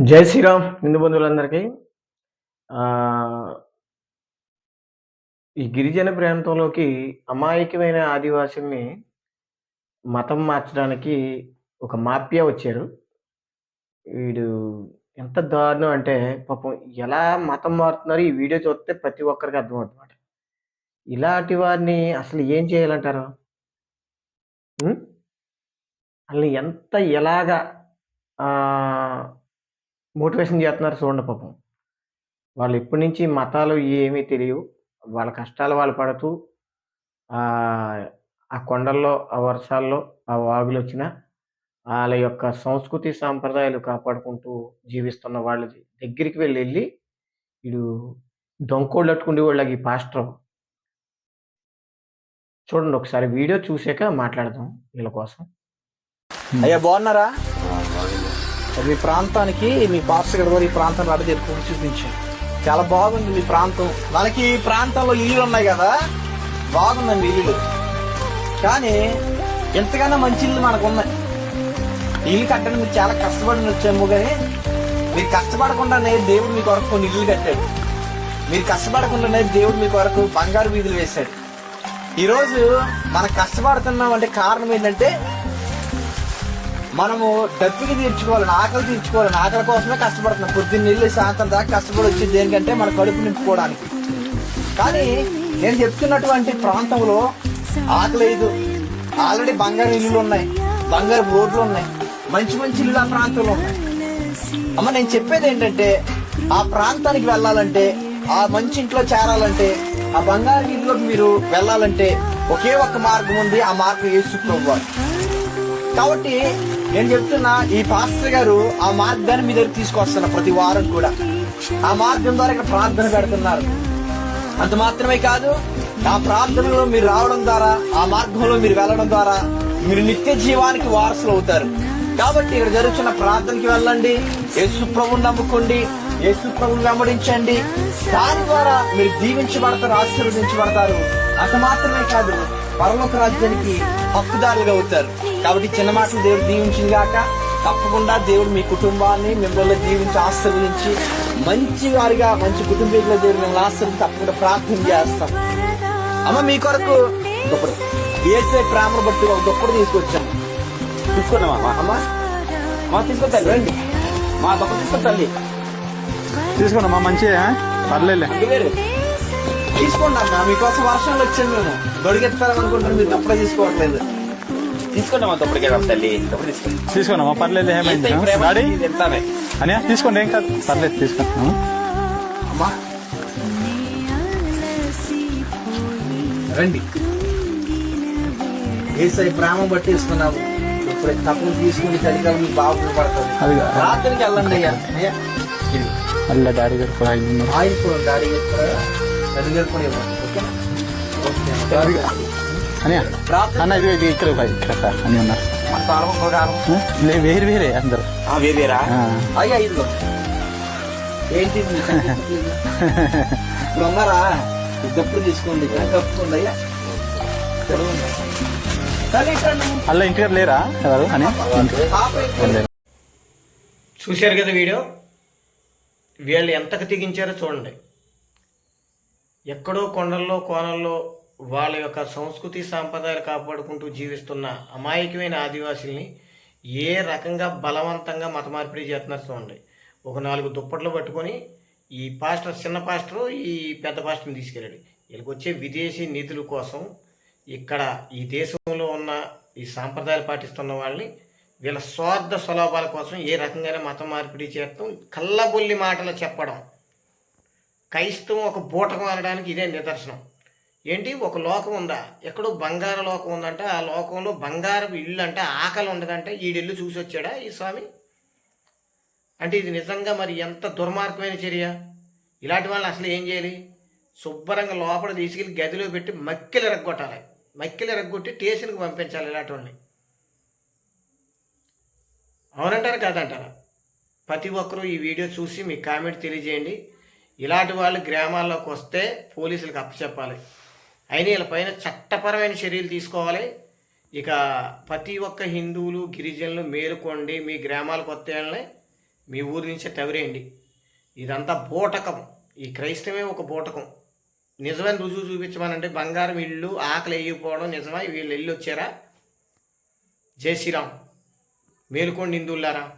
జై శ్రీరామ్ హిందూ బంధువులందరికీ. ఈ గిరిజన ప్రాంతంలోకి అమాయకమైన ఆదివాసుల్ని మతం మార్చడానికి ఒక మాఫియా వచ్చారు. వీడు ఎంత దారుణం అంటే పాపం ఎలా మతం మారుతున్నారు ఈ వీడియో చూస్తే ప్రతి ఒక్కరికి అర్థమవుతుందన్నమాట. ఇలాంటి వారిని అసలు ఏం చేయాలంటారు? వాళ్ళని ఎంత ఎలాగా మోటివేషన్ చేస్తున్నారు చూడండి పాపం. వాళ్ళు ఇప్పటి నుంచి మతాలు ఏమీ తెలియవు. వాళ్ళ కష్టాలు వాళ్ళు పడుతూ ఆ కొండల్లో ఆ వర్షాల్లో ఆ వాగులు వచ్చిన వాళ్ళ యొక్క సంస్కృతి సాంప్రదాయాలు కాపాడుకుంటూ జీవిస్తున్న వాళ్ళ దగ్గరికి వెళ్ళి వెళ్ళి వీడు దొంకోళ్ళు అట్టుకునే వాళ్ళకి ఈ పాస్టర్ చూడండి ఒకసారి వీడియో చూసాక మాట్లాడదాం వీళ్ళ కోసం. Hmm. అయ్యా బాగున్నారా? మీ ప్రాంతానికి మీ పాస్టర్ గారు కూడా ఈ ప్రాంతం రాడ జరుపుకొని చూపించారు చాలా బాగుంది మీ ప్రాంతం. మనకి ఈ ప్రాంతంలో ఇల్లు ఉన్నాయి కదా? బాగుందండి ఇల్లు కానీ ఎంతగానో మంచి ఇల్లు మనకు ఉన్నాయి ఇల్లు కట్టడం మీరు చాలా కష్టపడి వచ్చాము కానీ మీరు కష్టపడకుండానే దేవుడు మీ కొరకు కొన్ని ఇల్లు కట్టాడు. మీరు కష్టపడకుండానే దేవుడు మీ కొరకు బంగారు వీధులు వేశాడు. ఈరోజు మనం కష్టపడుతున్నాం అంటే కారణం ఏంటంటే మనము డబ్బుకి తీర్చుకోవాలని ఆకలి తీర్చుకోవాలని ఆకలి కోసమే కష్టపడుతున్నాం. పొద్దున్న నీళ్ళు సాయంత్రం దాకా కష్టపడి వచ్చేది దేనికంటే మన కడుపు నింపుకోవడానికి. కానీ నేను చెప్తున్నటువంటి ప్రాంతంలో ఆకలి ఆల్రెడీ బంగారు ఇల్లులు ఉన్నాయి. బంగారు రోడ్లు ఉన్నాయి. మంచి మంచి ఇల్లు ఆ ప్రాంతంలో ఉన్నాయి. అమ్మ నేను చెప్పేది ఏంటంటే ఆ ప్రాంతానికి వెళ్ళాలంటే ఆ మంచి ఇంట్లో చేరాలంటే ఆ బంగారు ఇంట్లోకి మీరు వెళ్ళాలంటే ఒకే ఒక్క మార్గం ఉంది. ఆ మార్గం వేసుకోవాలి కాబట్టి నేను చెప్తున్నా ఈ పాస్టర్ గారు ఆ మార్గాన్ని మీ దగ్గర తీసుకొస్తున్నారు ప్రతి వారం కూడా. ఆ మార్గం ద్వారా ఇక్కడ ప్రార్థన పెడుతున్నారు. అంత మాత్రమే కాదు ఆ ప్రార్థనలో మీరు రావడం ద్వారా ఆ మార్గంలో మీరు వెళ్ళడం ద్వారా మీరు నిత్య జీవానికి వారసులు అవుతారు. కాబట్టి ఇక్కడ జరుగుతున్న ప్రార్థనకి వెళ్ళండి యేసు ప్రభుని నమ్ముకోండి యేసు ప్రభుని వెంబడించండి. దాని ద్వారా మీరు దీవించబడతారు ఆశీర్వదించబడతారు. అంత మాత్రమే కాదు. పరలోక రాజ్యానికి హక్కుదారులుగా అవుతారు. కాబట్టి చిన్న మాటలు దేవుడు దీవించింది గాక తప్పకుండా దేవుడు మీ కుటుంబాన్ని మిమ్మల్ని దీవించి ఆశీర్వదించి మంచి వారిగా మంచి కుటుంబీకుల దేవుడు మిమ్మల్ని ఆశీర్వదించి తప్పకుండా ప్రార్థన చేస్తాం. అమ్మ మీ కొరకు దుప్పడు ఏసే ప్రేమను బట్టి ఒక దుప్పడు తీసుకొచ్చాము తీసుకున్నామా అమ్మ మా తీసుకొని తల్లి రండి. మా దుప్పడు తీసుకొని తల్లి. తీసుకోండి మా మంచిగా పర్లేదు తీసుకోండి అన్న మీకోసం వర్షంలో వచ్చాను మేము. గొడిగెత్తాలనుకుంటున్నాను మీరు తప్పుడే తీసుకోవట్లేదు. తీసుకోండి అమ్మా తప్పుడుకే తల్లి? తప్పుడు తీసుకోండి తీసుకోండి మా పర్లేదు ఏమైంది? డాడీ. అని తీసుకోండి ఏం కాదు. పర్లేదు తీసుకోండి అమ్మా. రండి. ఏసై ప్రేమ బట్టి ఇస్తున్నాము ఇప్పుడు తప్పులు తీసుకుని చలికాలం మీకు బాగా పడుతుంది అది కాదు. రాత్రికి వెళ్ళండి అయ్యా. మళ్ళీ డాడీ గారు. ఆయిల్ కూడా డాడీ చలి అన్న ఇది ఇక్కడ ఇక్కడ అని ఉన్నారు వేరు వేరే అందరు. వేరేరా ఆ. అయ్యా ఇదిగో. ఏంటి తీసుకోండి తప్పుకోండి అయ్యా. అలా ఇంటికి లేరా? ఎవరు? అని. చూశారు కదా వీడియో? వీళ్ళు ఎంతకు తెగించారో చూడండి. ఎక్కడో కొండల్లో కోనల్లో వాళ్ళ యొక్క సంస్కృతి సాంప్రదాయాలు కాపాడుకుంటూ జీవిస్తున్న అమాయకమైన ఆదివాసుల్ని ఏ రకంగా బలవంతంగా మత మార్పిడి చేస్తున్నారు చూడండి. ఒక నాలుగు దుప్పట్లు పట్టుకొని ఈ పాస్టర్ చిన్న పాస్టరు ఈ పెద్ద పాస్టర్ని తీసుకెళ్ళాడు. వీళ్ళకి వచ్చే విదేశీ నిధుల కోసం ఇక్కడ ఈ దేశంలో ఉన్న ఈ సాంప్రదాయాలు పాటిస్తున్న వాళ్ళని వీళ్ళ స్వార్థ స్వలాభాల కోసం ఏ రకంగానే మతం మార్పిడి చేస్తాం కళ్ళబొల్లి మాటలు చెప్పడం క్రైస్తవం ఒక బూటకం అనడానికి ఇదే నిదర్శనం. ఏంటి? ఒక లోకం ఉందా? ఎక్కడో బంగారు లోకం ఉందంటే ఆ లోకంలో బంగారం ఇల్లు అంటే ఆకలి ఉండదంటే ఈడిల్లు చూసి వచ్చాడా ఈ స్వామి? అంటే ఇది నిజంగా మరి ఎంత దుర్మార్గమైన చర్య? ఇలాంటి వాళ్ళని అసలు ఏం చేయాలి? శుభ్రంగా లోపల తీసుకెళ్ళి గదిలో పెట్టి మక్కిలు ఎరగొట్టాలి. మక్కిలు ఎరగొట్టి స్టేషన్కి పంపించాలి ఇలాంటి వాళ్ళని. అవునంటారు కాదంటారా? ప్రతి ఒక్కరూ ఈ వీడియో చూసి మీ కామెంట్ తెలియజేయండి. ఇలాంటి వాళ్ళు గ్రామాల్లోకి వస్తే పోలీసులకు అప్పచెప్పాలి. అయినా వీళ్ళపైన చట్టపరమైన చర్యలు తీసుకోవాలి. ఇక ప్రతి ఒక్క హిందువులు గిరిజనులు మేలుకోండి. మీ గ్రామాలకు వస్తేళ్ళని మీ ఊరి నుంచే తవిరేయండి ఇదంతా బూటకం. ఈ క్రైస్తవమే ఒక బూటకం. నిజమైన రుజువు చూపించమనంటే బంగారం ఇల్లు ఆకలి వేయకపోవడం నిజమా? వీళ్ళు వెళ్ళి వచ్చారా? జై శ్రీరామ్. మేలుకోండి హిందువులారా.